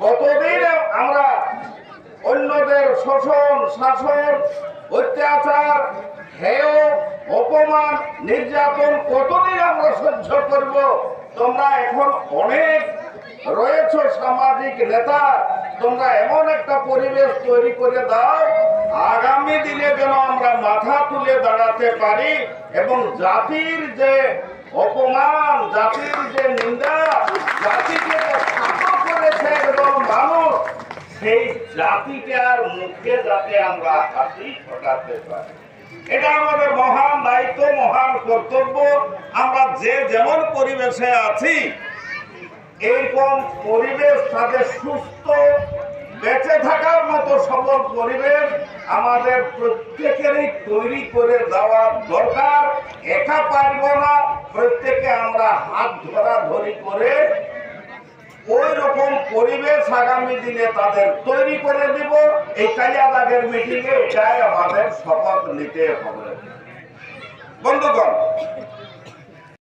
কতদিন আমরা অন্যদের শোষণ, শাসন, অত্যাচার, হেয়, অপমান, নির্যাতন কতদিন আমরা সহ্য করব? তোমরা এখন অনেক রয়েছ সামাজিক নেতা। তোমরা এমন একটা পরিবেশ তৈরি করে দাও, আগামী দিনে যেন আমরা মাথা তুলে দাঁড়াতে পারি এবং জাতির যে অপমান, জাতির যে নিন্দা, জাতিকে যে খাটো করেছে এবং মানুষ সেই জাতিটার মুখে যাতে আমরা হাসি ফোটাতে পারি। এটা আমাদের মহান দায়িত্ব, মহান কর্তব্য। আমরা যে যেমন পরিবেশে আছি, এইরকম পরিবেশ তাদের সুস্থ, বেঁচে থাকার মতো সবল পরিবেশ আমাদের প্রত্যেকেরই তৈরি করে দেওয়া দরকার। একা পারব না, প্রত্যেকে আমরা হাত ধরা ধরি করে ওই রকম পরিবেশ আগামী দিনে তাদের তৈরি করে দিব। এই কালিয়াদাগের মিটিংয়ে চাই আমাদের শপথ নিতে হবে। বন্ধুগণ